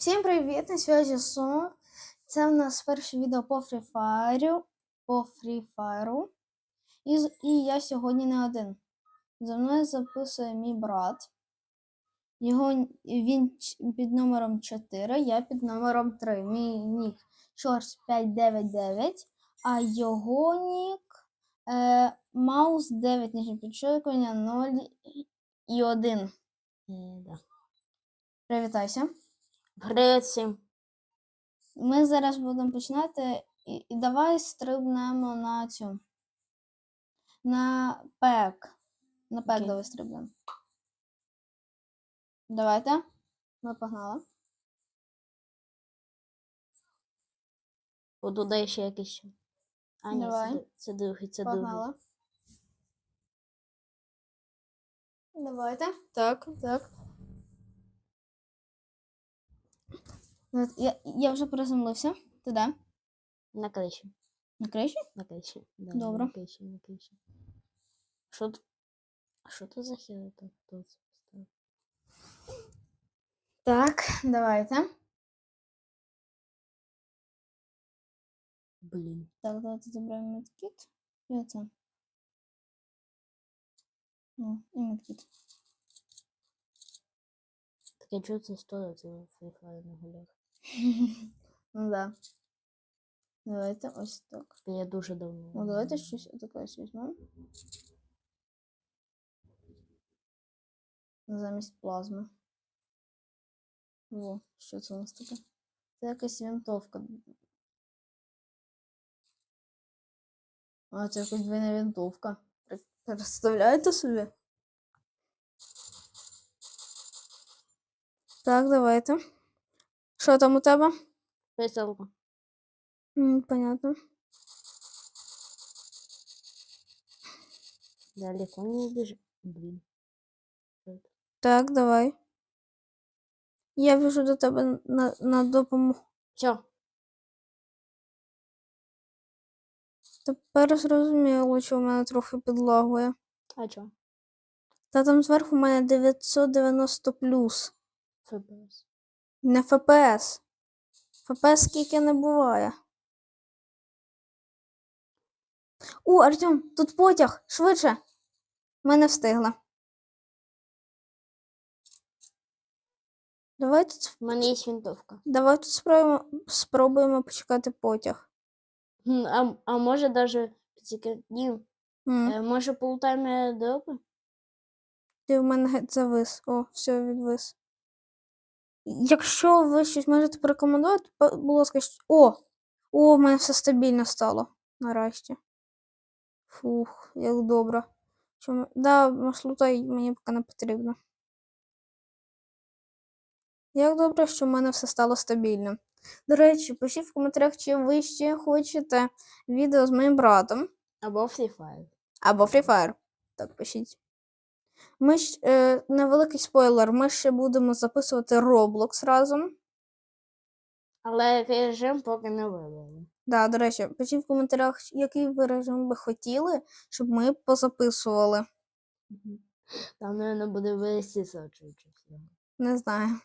Всім привіт! На связі Сум. Це в нас перше відео по Free Fire. По Free Fire. І, і я сьогодні не один. За мною записує мій брат. Його він під номером 4, я під номером 3. Мій нік Shorts 599, а його нік е, Маус 9 нижнє підчеркування 0 і 1. Е. Привітайся. Привіт. Ми зараз будемо починати, і, і давай стрибнемо на цю. На пек. На пек Окей. давай стрибнемо. Давайте. Ми погнали. О, туди ще якийсь. А, ні, Давай. це, це другий, це другий. Погнали. Давайте. Так, так. Я, я вже приземлився. Ти де? На криші. На криші? На криші. Да, Добре. На криші, на криші. Що тут? А що тут за хер тут? Це? Так, давайте. Блін. Так, давайте забираємо медкіт. І оце. О, і медкіт. Таке чого це стоїть в Free на гулях? Ну да. Давайте ось так. Та Я дуже давно. Ну, давайте щось таке ось візьмемо. Замість плазми. О, що це у нас таке? Це якась винтовка. А, це якась двійна винтовка. При- Представляєте собі? Так, давайте. Що там у тебе? Весело. Понятно. Далеко не біжи. Блін. Так, давай. Я біжу до тебе на, на допомогу. Все. Тепер зрозуміло, що в мене трохи підлагує. А чо? Та там зверху в мене 990 плюс. ФПС. Не ФПС. ФПС скільки не буває. О, Артем, тут потяг! Швидше! Ми не встигли. Давай тут, У мене є винтовка. давай тут спробуємо, спробуємо почекати потяг. А, а може даже ні. Е, Може полутайме дропи? Ти в мене завис. О, все, відвис. Якщо ви щось можете порекомендувати, будь ласка, О! О, в мене все стабільно стало. Нарешті. Фух, як добре. Чому? Да, маслутай мені поки не потрібно. Як добре, що в мене все стало стабільним. До речі, пишіть в коментарях, чи ви ще хочете відео з моїм братом. Або Free Fire. Або Free Fire. Так, пишіть. Ми ж, е, невеликий спойлер, ми ще будемо записувати Roblox разом. Але режим поки не вибрали. Да, до речі, пишіть в коментарях, який ви режим би хотіли, щоб ми позаписували. Там, мабуть, буде вести сочуючи. Не знаю.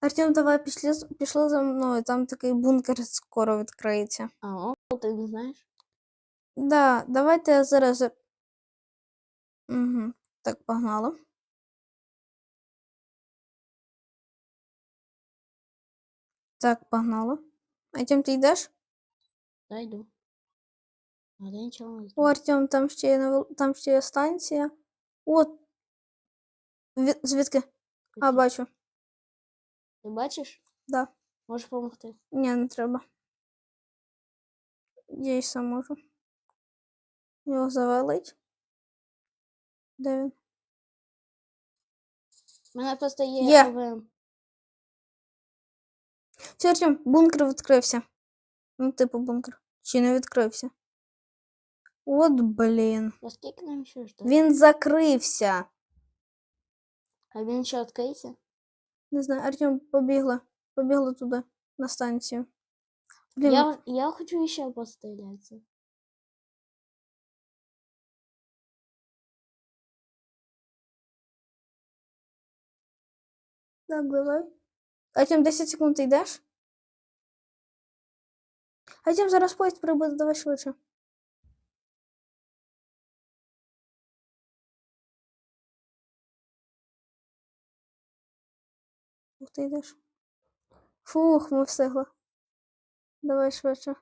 Артем, давай пішли, пішли за мною, там такий бункер скоро відкриється. А, о, ти не знаєш? Да, давайте я зараз. Угу. Так, погнали. Так, погнали. Артем, ти йдеш? Да, йду. А я нічого не О. Артем, там ще є, там ще є станція. От. Ві- Звідки? А, бачу. Ти бачиш? Да. Можеш допомогти. Ні, не треба. Я й сам можу. Його завалить. Де він? У мене просто є, Є. АВМ. Все, Артем, бункер відкрився. Ну, типу бункер. Чи не відкрився? От блін. А скільки нам ще ждати? Він закрився. А він ще відкриється? Не знаю, Артем, побігла. Побігла туди, на станцію. Блін, Я, я хочу ще пострілятися. Так, давай. Артем, 10 секунд ти йдеш? Артем, зараз поїзд прибуде, давай швидше. Ух, ти йдеш. Фух, ми встигли. Давай швидше.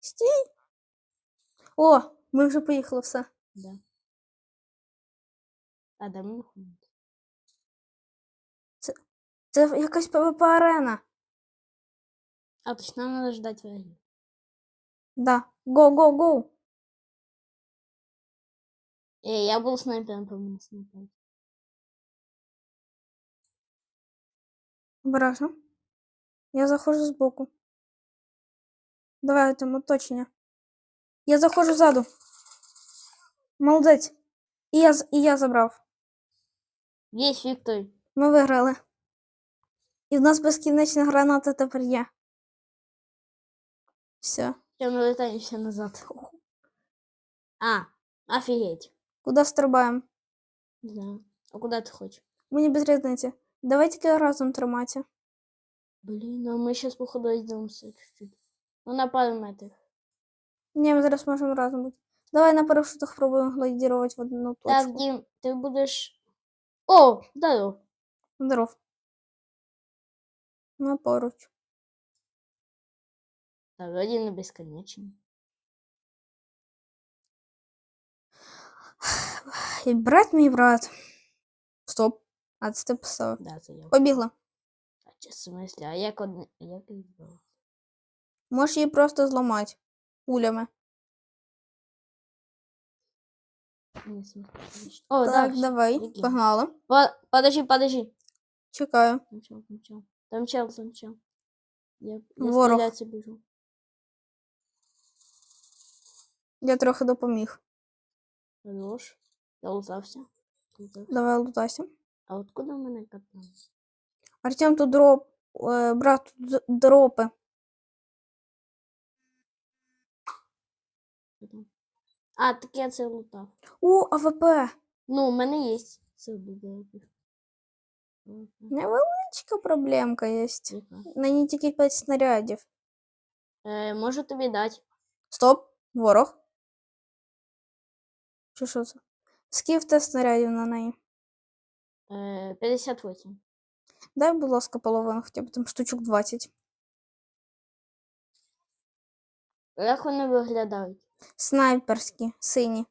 Стій. О, ми вже поїхали все. Да. А де ми знаходимося? Це якась ПВП арена. А, точно нам надо ждать врагів. Да. Го, го, го. Эй, я буду снайпером по мне снайпер. Обережно. Я заходжу збоку. Давай там оточення. Я заходжу ззаду. Молодець. І я, з- і я забрав. Есть Віктор. Ми виграли. І в нас безкінечна граната тепер є. Все. Все, мы летаемся назад. А, офигеть. Куди стрибаємо? Не знаю. А куда ты хочешь? Мені без різниці. Давай тільки разом триматися. Блин, а мы сейчас походу идемся чуть-чуть. Ну, на пару метров. Ні, ми зараз можемо разом бути. Давай на парашутах спробуємо глайдірувати в одну точку. Так, Дим, ты будешь... О, здоров. Здоров. Ми поруч. Да, вроде на бесконечно. І брат мій брат. Стоп. А це ти писав. Да, заел. Побігла. А че, в смысле? А як одне... Як їх? Можеш її просто зламати. Пулями. О, так, всё, давай. беги. Погнали. По- Подожди, подожди. Чекаю. Там чел, там чел. Там чел, там чел. Я, я Ворог. стреляться бежу. Я трохи допоміг. Хорош. Я лутався. Лутався. Давай лутайся. А откуда в мене катана? Артем, тут дроп. Е, брат, тут д- дропи. Що там? А, так я це лутав. У, АВП. Ну, у мене є. Це. Невеличка проблемка є. На ній тільки 5 снарядів. Е, можу тобі дати. Стоп. Ворог. Чи що це? Скільки снарядів на неї? Е, 58. Дай, будь ласка, половину, хоча б там штучок 20. Як вони виглядають? Снайперські, сині.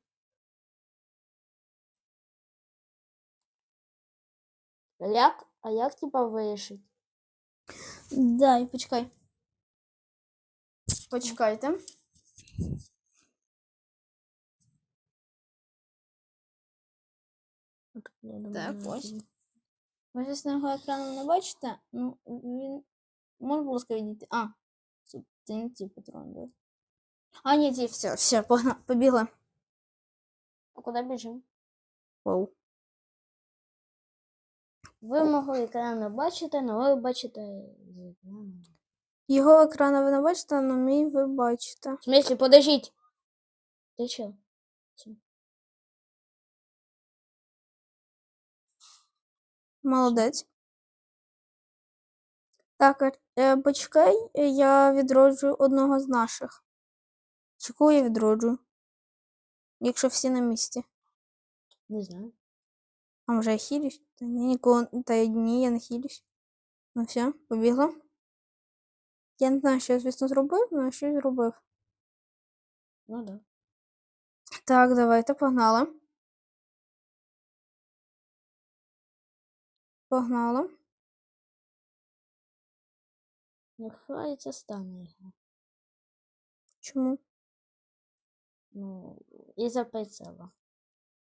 А як? А як типа вирішить? Дай, почекай. Почекайте. Так, ось. Ви щось на його екрану не бачите? Ну, він. Може, будь ласка, відійти. А, тут це не ті патрони. да? А, ні, ті, все, все, побігли. А куди біжимо? Вау. Ви мого екрану бачите, але ви бачите з екрану. Його екрану ви не бачите, але мій ви бачите. В смысле, подождіть. Ти чо? Молодець. Так, Ар- е, почекай, я відроджу одного з наших. Чи кого я відроджу? Якщо всі на місці. Не знаю. А може я хилюсь? Та ні, нікого, та ні, я не хилюсь. Ну все, побігла. Я не знаю, що я, звісно, зробив, але щось зробив. Ну да. Так, давайте, погнали. Погнали. Ну, хай це стане його. Чому? Ну, із-за прицела.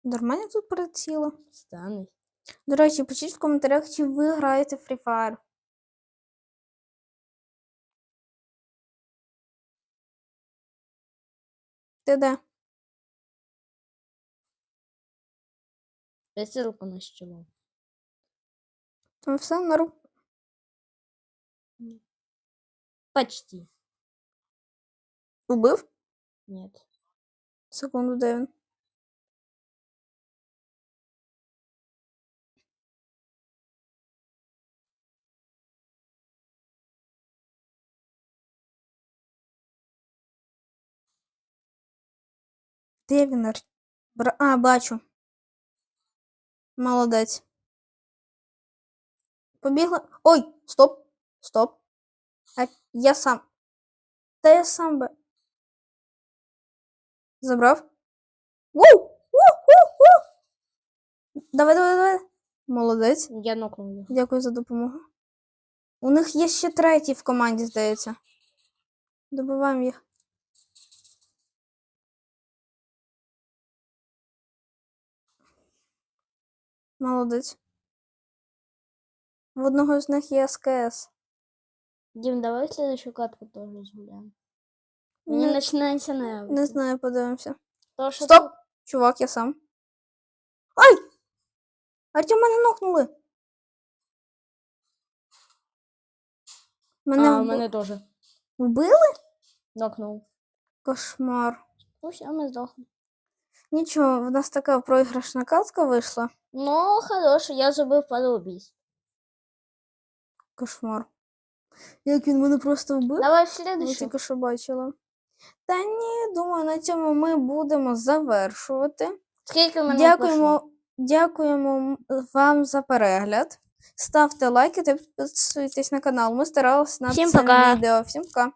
Нормально тут приціло. Стане. До речі, пишіть в коментарях, чи ви граєте в Free Fire. Ти де? Прицелку на щело. Там все норм. Почти. Убив? Ні. Секунду, де він? Де Бра... А, бачу. Молодець. Побігла. Ой, стоп. Стоп. А, я сам. Та я сам би. Забрав. Ву! Давай, давай, давай. Молодець. Я нокнув його. Дякую за допомогу. У них є ще третій в команді, здається. Добиваємо їх. Молодець. В одного з них є СКС. Дім, давай следующую катку тоже згуляємо. Мені Не, починається не. не знаю, подивимося. То, що Стоп! Чувак, я сам. Ай! Артем мене нокнули. Мене, А, вб- мене теж. вбили? Нокнув. Кошмар. Ну, все, ми здохли. Нічого, в нас така проіграшна катка вийшла. Ну, хороше, я зробив пару убійств. Кошмар. Як він мене просто вбив? Давай в Я следующую. тільки що бачила. Та ні, думаю, на цьому ми будемо завершувати. Скільки мене Дякуємо, дякуємо вам за перегляд. Ставте лайки та підписуйтесь на канал. Ми старалися над Всім цим пока. відео. Всім пока.